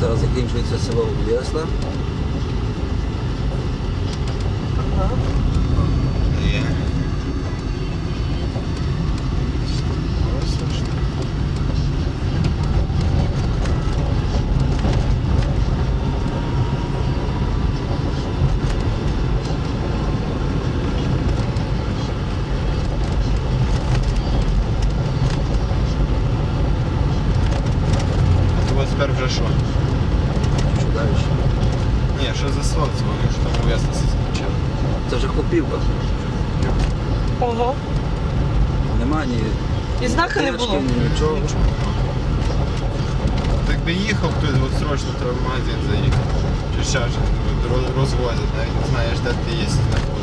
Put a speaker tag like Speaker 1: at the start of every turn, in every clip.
Speaker 1: Зараз закінчується село Ясла.
Speaker 2: Ага.
Speaker 3: Є. Ось це ж. А то ось тепер вже що?
Speaker 1: Далі?
Speaker 3: Ні, що за село дзвонив, що там ув'язно скучав.
Speaker 1: Це вже Хопівка.
Speaker 2: Ого.
Speaker 1: Нема ні
Speaker 2: І знака не було.
Speaker 1: ні нічого.
Speaker 3: Так би їхав хтось, от срочно треба в магазин заїхати. Чи ще щось розвозять, навіть не знаєш, де ти є, знаходиш.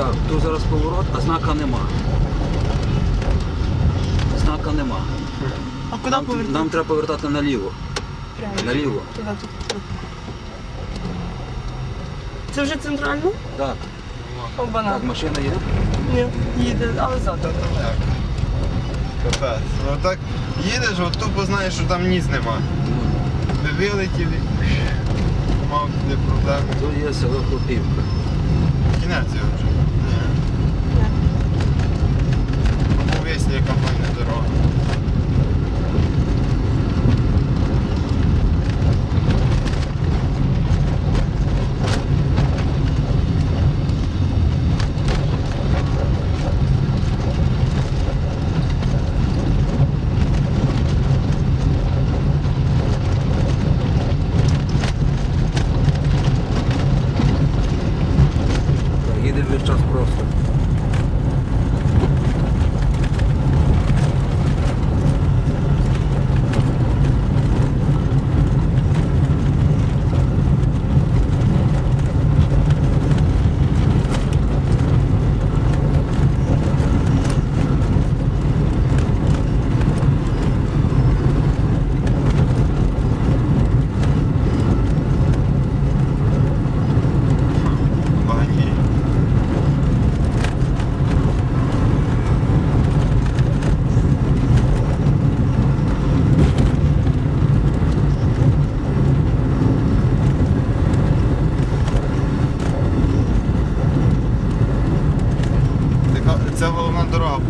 Speaker 1: Так, тут зараз поворот, а знака нема. Знака нема.
Speaker 2: А куди
Speaker 1: Нам,
Speaker 2: повертати?
Speaker 1: нам треба повертати наліво.
Speaker 2: Прямо.
Speaker 1: Наліво.
Speaker 2: Туди. Це вже центрально?
Speaker 1: Так,
Speaker 2: Обана.
Speaker 1: так, машина є.
Speaker 2: Ні, їде, але задом.
Speaker 3: Так. Капець. Ну так їдеш, от тупо знаєш, що там ніц нема. Ви вилетіли, мав де проблеми.
Speaker 1: Тут є село Хопівка.
Speaker 3: Кінець його вже. Ні. Повісні, яка файна дорога.
Speaker 1: Так, їде весь час просто.
Speaker 3: Дорога.